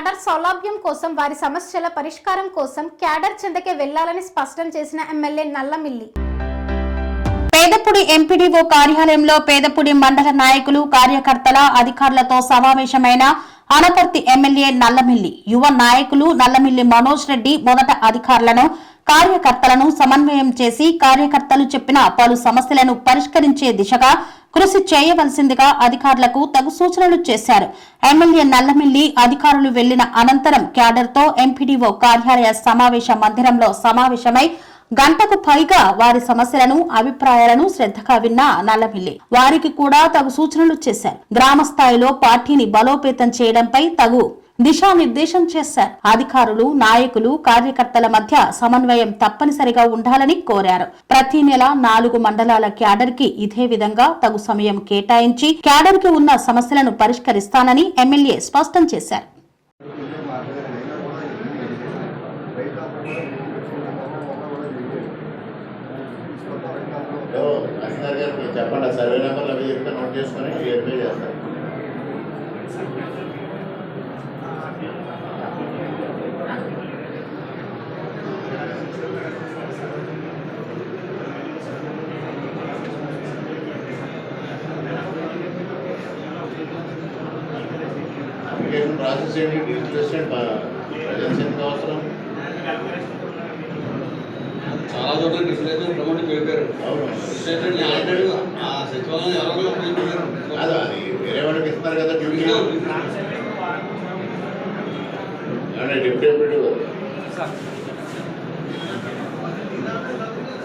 Cadre సౌలభ్యం కోసం వారి సమస్యల పరిష్కారం కోసం క్యాడర్ చెందకే వెళ్ళాలని స్పష్టం చేసిన ఎమ్మెల్యే నల్లమిల్లి. పేదపుడి ఎంపీడీఓ కార్యాలయంలో పేదపుడి మండల నాయకులు కార్యకర్తల అధికారులతో సమావేశమైన అనపర్తి ఎమ్మెల్యే నల్లమిల్లి. యువ నాయకులు నల్లమిల్లి మనోజ్ రెడ్డి మొదట అధికారులను కార్యకర్తలను సమన్వయం చేసి కార్యకర్తలు చెప్పిన పలు సమస్యలను పరిష్కరించే దిశగా కృషి చేయవలసిందిగా అధికారులకు తగు సూచనలు చేశారు. ఎమ్మెల్యే నల్లమిల్లి అధికారులు వెళ్ళిన అనంతరం క్యాడర్తో ఎంపీడీఓ కార్యాలయ సమావేశ మందిరంలో సమావేశమై గంటకు పైగా వారి సమస్యలను అభిప్రాయాలను శ్రద్ధగా విన్న నల్లమిల్లి వారికి కూడా తగు సూచనలు చేశారు. గ్రామ స్థాయిలో పార్టీని బలోపేతం చేయడంపై తగు దిశానిర్దేశం చేశారు. అధికారులు నాయకులు కార్యకర్తల మధ్య సమన్వయం తప్పనిసరిగా ఉండాలని కోరారు. ప్రతి నెల నాలుగు మండలాల క్యాడర్కి ఇదే విధంగా తగు సమయం కేటాయించి క్యాడర్కి ఉన్న సమస్యలను పరిష్కరిస్తానని ఎమ్మెల్యే స్పష్టం చేశారు. చెప్పండి. సర్వే నెంబర్లు అవి చెప్తే నోట్ చేసుకొని ప్రాసెస్ ఏంటి? ప్రజెన్స్ ఎంత అవసరం? చాలా చోట్ల డిస్ప్లేషన్ ప్రమోట్ ఆల్రెడీ ఆ సచివాలయం ఎవరో పోయించారు కాదు అది వేరే వాళ్ళకి ఇస్తున్నారు కదా డ్యూటీ డిప్యూటీ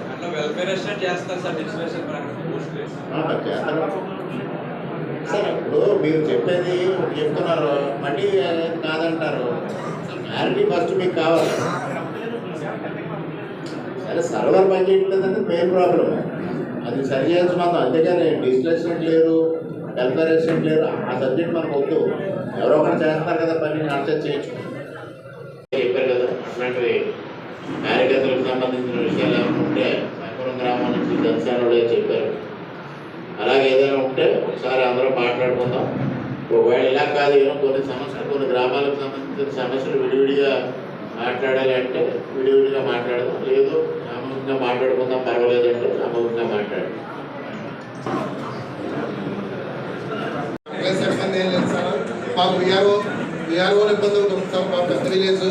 అట్లా వెల్ఫేర్ ఎస్టేట్ చేస్తారు సార్ డిస్ప్లేషన్ పోస్ట్ ప్లేస్ సార్ ఇప్పుడు మీరు చెప్పేది చెప్తున్నారు. మళ్ళీ కాదంటారు. క్లారిటీ ఫస్ట్ మీకు కావాలి. సరే సర్వర్ పని చేయట్లేదంటే మెయిన్ ప్రాబ్లం అది సరి చేయాల్సి మాత్రం అంతేగాని డిస్ప్లేస్మెంట్ లేరు వెల్ఫేర్ లేరు ఆ సబ్జెక్ట్ మనకు వద్దు. ఎవరో ఒకరు చేస్తారు కదా పని అర్థం చేయొచ్చు. చెప్పారు కదా అట్లాంటివి కార్యకర్తలకు సంబంధించిన విషయాలు ఏమైనా ఉంటే మైపురం గ్రామం నుంచి జనసేనలో చెప్పారు. ఏదైనా ఉంటే ఒకసారి అందరూ మాట్లాడుకుందాం. ఒకవేళ ఇలా కాదు ఏమో కొన్ని సమస్యలు కొన్ని గ్రామాలకు సంబంధించిన సమస్యలు విడివిడిగా మాట్లాడాలి అంటే విడివిడిగా మాట్లాడదాం. లేదు సామూహికంగా మాట్లాడుకుందాం పర్వాలేదు అంటే సామూహికంగా మాట్లాడదాం. ప్లస్ ఇబ్బంది ఏం లేదు మాకు విఆర్ఓ విఆర్ఓ ఇబ్బంది ఉంటుంది మా పెద్ద విలేజ్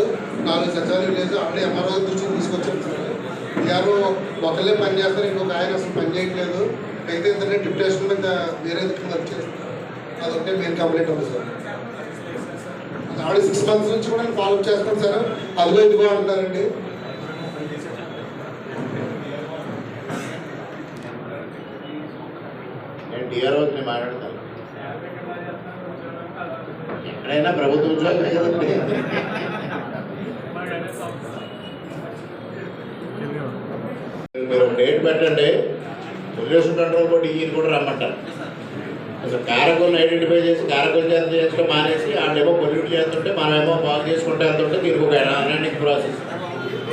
నాలుగు సచివాలయ విలేజ్ అప్పుడే ఎంఆర్ఓ దృష్టికి తీసుకొచ్చాం సార్. విఆర్ఓ ఒకళ్ళే పని చేస్తారు ఇంకొక ఆయన అసలు పని చేయట్లేదు. అయితే ఏంటంటే డిప్యుటేషన్ మీద వేరే దిక్కు వచ్చేస్తుంది అదొకటే మెయిన్ కంప్లైంట్ ఉంది సార్. ఆల్రెడీ సిక్స్ మంత్స్ నుంచి కూడా నేను ఫాలో చేస్తాను సార్. అదిగో ఇదిగో అంటారండి నేను టీఆర్ఓకి నేను మాట్లాడతాను. ఎక్కడైనా ప్రభుత్వ ఉద్యోగం కదండి మీరు డేట్ పెట్టండి. పొల్యూషన్ కంట్రోల్ బోర్డు ఈయన కూడా రమ్మంటారు. అసలు కారకులను ఐడెంటిఫై చేసి కారకులు చేత చేసుకుంటే మానేసి వాళ్ళేమో పొల్యూట్ చేస్తుంటే మనమేమో బాగు చేసుకుంటే వెళ్తుంటే దీనికి ఒక రన్నింగ్ ప్రాసెస్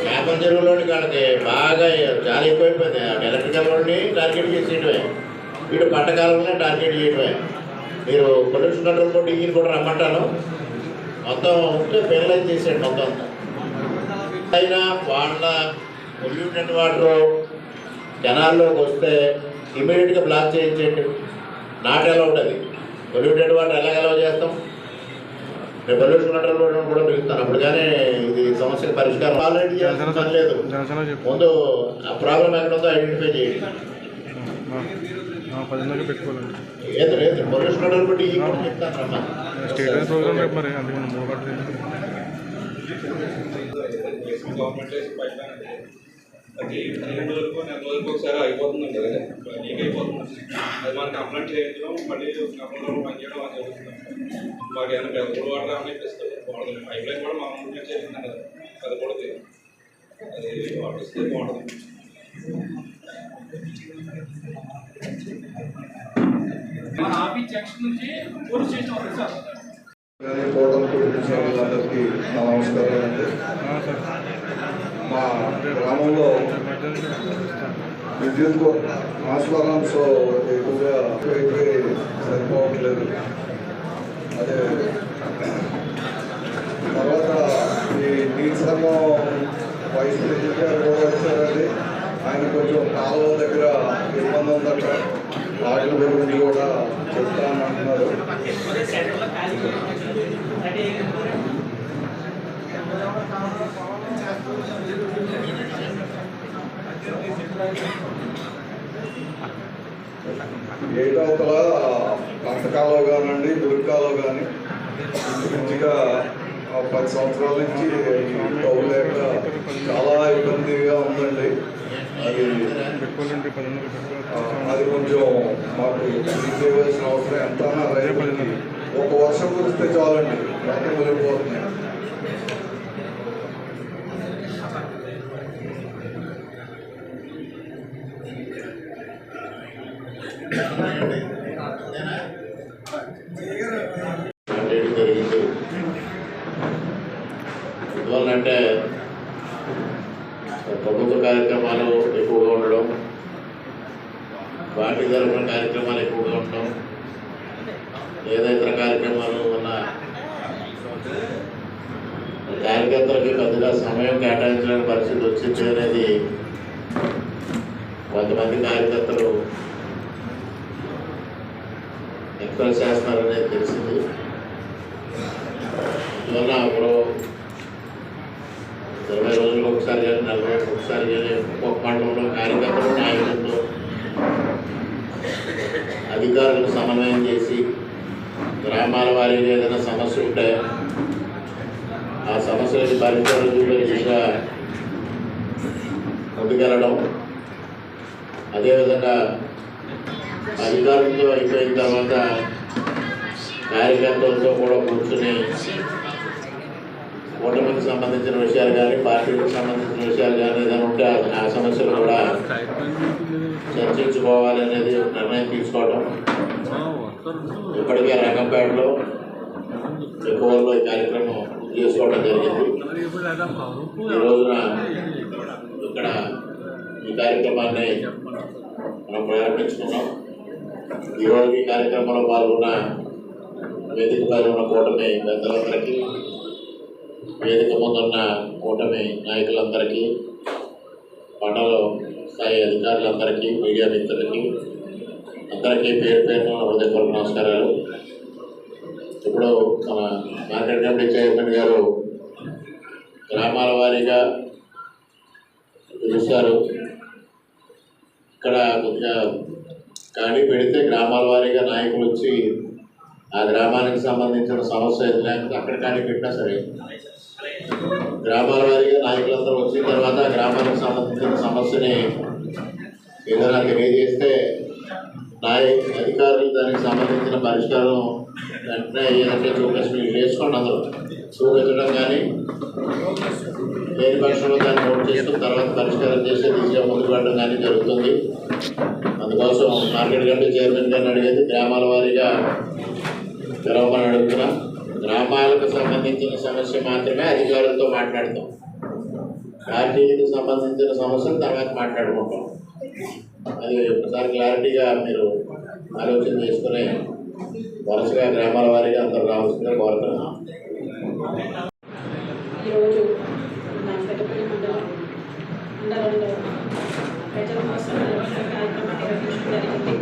చేపల చెరువులోని వాళ్ళకి బాగా చాలా ఎక్కువైపోయింది ఎలక్ట్రికల్ వాడిని టార్గెట్ చేసేయటమే. వీడు పంటకాలంలో టార్గెట్ చేయటమే. మీరు పొల్యూషన్ కంట్రోల్ బోర్డు ఈయన కూడా రమ్మంటాను మొత్తం ఉంటే పెనలైజ్ చేసేయండి మొత్తం అంతా. అయినా వాళ్ళ పొల్యూటెడ్ వాటర్ జనాల్లోకి వస్తే ఇమీడియట్గా బ్లాక్ చేయించండి నాట్ ఎలా ఉంటుంది పొల్యూటెడ్ వాటర్ ఎలా ఎలా చేస్తాం? నేను పొల్యూషన్ కంట్రోల్ కూడా పిలుస్తాను అప్పుడు కానీ ఇది సమస్యకు పరిష్కారం ఆల్రెడీ చేయాల్సిన పని లేదు. ముందు ఆ ప్రాబ్లం ఎక్కడ ఉందో ఐడెంటిఫై చేయండి. లేదు లేదు. పొల్యూషన్ కంట్రోల్ బోర్డు ఈ కూడా చెప్తాను అది. అది రెండు రోజులకు నెల రోజులకు ఒకసారి అయిపోతుందండి అది లీక్ అయిపోతుంది. అది మనం కంప్లైంట్ చేయించడం మళ్ళీ కంప్లైంట్ పనిచేయడం అది జరుగుతుంది. మాకు ఏమైనా పెద్ద వాటర్ ఏమైనా ఇప్పిస్తారు బాగుంటుంది పైప్ లైన్ కూడా చేసింది కదా. అది కూడా అది వాటర్ ఇస్తే బాగుంటుంది మన ఆఫీస్ జంక్షన్ నుంచి పోలీస్ స్టేషన్ సార్. నమస్కారం అండి. మా గ్రామంలో విద్యుత్ ట్రాన్స్ఫార్మర్స్ ఎక్కువగా ఎక్కువైపోయి సరిపోవట్లేదు. అదే తర్వాత ఈ నీటి సంఘం వైస్ ప్రెసిడెంట్ గారు కూడా వచ్చారండి. ఆయన కొంచెం కాలువ దగ్గర ఇబ్బంది ఉందట వాటి గురించి కూడా చెప్తానంటున్నారు. ఏటవతల పంటకాలో కానివ్వండి గురికాలో కానీ మంచిగా ఆ పది సంవత్సరాల నుంచి కౌలు లేక చాలా ఇబ్బందిగా ఉందండి. అది అది కొంచెం మాకు చేయవలసిన అవసరం ఎంత రైతులకి ఒక వర్షం కురిస్తే చాలండి మొత్తం వెళ్ళిపోతున్నాయి చేయడం జరిగింది ఎందువల్లంటే ప్రభుత్వ కార్యక్రమాలు ఎక్కువగా ఉండడం పార్టీ తరఫున కార్యక్రమాలు ఎక్కువగా ఉండడం లేదా ఇతర కార్యక్రమాలు ఉన్న కార్యకర్తలకి పెద్దగా సమయం కేటాయించడానికి పరిస్థితి వచ్చింది అనేది కొంతమంది కార్యకర్తలు ఎక్స్ప్రెస్ చేస్తున్నారనేది తెలిసింది. అందువల్ల అప్పుడు ఇరవై రోజులకు ఒకసారి కానీ నలభై ఒకసారి కానీ కార్యకర్తలు నాయకులతో అధికారులకు సమన్వయం చేసి గ్రామాల వారికి ఏదైనా సమస్య ఉంటే ఆ సమస్యలకు పరిష్కారం చూపే దిశగా ముందుకెళ్ళడం. అదేవిధంగా అధికారులతో అయిపోయిన తర్వాత కార్యకర్తలతో కూడా కూర్చుని కూటమికి సంబంధించిన విషయాలు కానీ పార్టీలకు సంబంధించిన విషయాలు కానీ ఏదైనా ఉంటే ఆ- సమస్యలు కూడా చర్చించుకోవాలి అనేది ఒక నిర్ణయం తీసుకోవడం ఇప్పటికే రంగంపేటలో ఎక్కువలో ఈ కార్యక్రమం చేసుకోవడం జరిగింది. ఈ రోజున ఇక్కడ ఈ కార్యక్రమాన్ని మనం ప్రారంభించుకున్నాం. ఈరోజు ఈ కార్యక్రమంలో పాల్గొన్న వేదిక పైన ఉన్న కూటమి పెద్దలందరికీ వేదిక ముందున్న కూటమి నాయకులందరికీ మండల స్థాయి అధికారులందరికీ మీడియా మిత్రులకి అందరికీ పేరు పేరున హృదయపూర్వక నమస్కారాలు. ఇప్పుడు మన మార్కెట్ కమిటీ చైర్మన్ గారు గ్రామాల వారీగా పిలుస్తారు. ఇక్కడ కొద్దిగా ఖాళీ పెడితే గ్రామాల వారీగా నాయకులు వచ్చి ఆ గ్రామానికి సంబంధించిన సమస్య ఏది లేకపోతే అక్కడ ఖాళీ పెట్టినా సరే గ్రామాల వారిగా నాయకులందరూ వచ్చిన తర్వాత గ్రామాలకు గ్రామానికి సంబంధించిన సమస్యని ఏదైనా తెలియజేస్తే నాయ అధికారులు దానికి సంబంధించిన పరిష్కారం వెంటనే ఏదంటే చూపించి మీరు వేసుకోండి అందరూ చూపించడం కానీ లేని పక్షంలో దాన్ని నోట్ చేసుకుని తర్వాత పరిష్కారం చేసే దిశగా ముందుకు వెళ్ళడం కానీ జరుగుతుంది. అందుకోసం మార్కెట్ కంటే చైర్మన్ గారిని అడిగేది గ్రామాల వారీగా తెలవమని అడుగుతున్నా. గ్రామాలకు సంబంధించిన సమస్య మాత్రమే అధికారులతో మాట్లాడతాం. పార్టీలకు సంబంధించిన సమస్యలు తర్వాత మాట్లాడుకుంటాం. అది ఒకసారి క్లారిటీగా మీరు ఆలోచన చేసుకుని వరుసగా గ్రామాల వారిగా అందరూ రావాల్సిందే కోరుతున్నాం. ఈరోజు నా మండలం మండలంలో ప్రజల కోసం కార్యక్రమాన్ని నిర్వహించడం జరిగింది.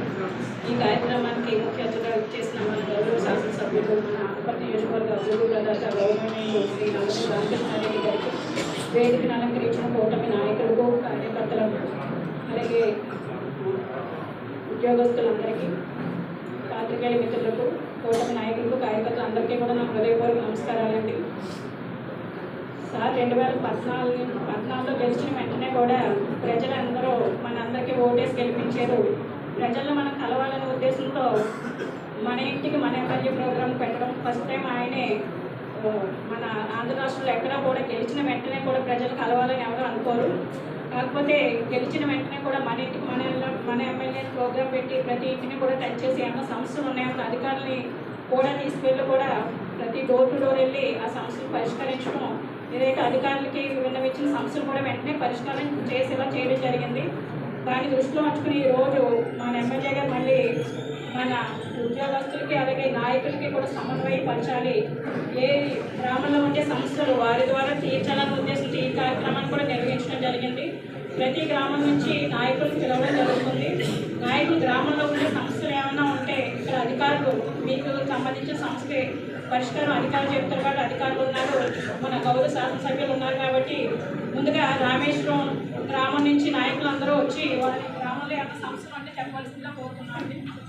ఈ కార్యక్రమానికి ముఖ్య అతిథిగా చేసిన మన గౌరవ శాసనసభ్యులు మన అనపర్తి నియోజకవర్గ అభివృద్ధి గౌరవనీయులు శ్రీ గారికి వేదికను అలంకరించిన కూటమి నాయకులకు కార్యకర్తలకు అలాగే ఉద్యోగస్తులందరికీ పాత్రికేయుల మిత్రులకు కూటమి నాయకులకు కార్యకర్తలందరికీ కూడా నా హృదయపూర్వక నమస్కారాలండి. సార్ రెండు వేల పద్నాలుగు పద్నాలుగులో గెలిచిన వెంటనే కూడా ప్రజలందరూ మనందరికీ ఓటేసి గెలిపించారు. ప్రజలను మనం కలవాలని మన ఇంటికి మన ఎమ్మెల్యే ప్రోగ్రాం పెట్టడం ఫస్ట్ టైం ఆయనే మన ఆంధ్ర రాష్ట్రంలో ఎక్కడా కూడా గెలిచిన వెంటనే కూడా ప్రజలు కలవాలని ఎవరు అనుకోరు. కాకపోతే గెలిచిన వెంటనే కూడా మన ఇంటికి మన మన ఎమ్మెల్యే ప్రోగ్రాం పెట్టి ప్రతి ఇంటిని కూడా టచ్ చేసి ఏమైనా సమస్యలు ఉన్నాయన్న అధికారులని కూడా తీసుకెళ్ళి కూడా ప్రతి డోర్ టు డోర్ వెళ్ళి ఆ సమస్యలు పరిష్కరించడం ఏదైతే అధికారులకి విన్నవించిన సమస్యలు కూడా వెంటనే పరిష్కారం చేసేలా చేయడం జరిగింది. దాన్ని దృష్టిలో ఉంచుకుని ఈరోజు రోజు మన ఎమ్మెల్యే గారు మళ్ళీ మన ఉద్యోగస్తులకి అలాగే నాయకులకి కూడా సమన్వయపరచాలి. ఏ గ్రామంలో ఉండే సమస్యలు వారి ద్వారా తీర్చాలనే ఉద్దేశంతో ఈ కార్యక్రమాన్ని కూడా నిర్వహించడం జరిగింది. ప్రతి గ్రామం నుంచి నాయకులు పిలవడం జరుగుతుంది. నాయకులు గ్రామంలో ఉండే సమస్యలు ఏమైనా ఉంటే ఇక్కడ అధికారులు మీకు సంబంధించిన సమస్యకి పరిష్కారం అధికారులు చెప్తారు కాబట్టి అధికారులు ఉన్నారు. మన గౌరవ శాసనసభ్యులు ఉన్నారు కాబట్టి ముందుగా రామేశ్వరం గ్రామం నుంచి నాయకులందరూ వచ్చి వారి గ్రామంలో ఏమైనా సమస్యలు అంటే చెప్పవలసిందిగా కోరుతున్నాను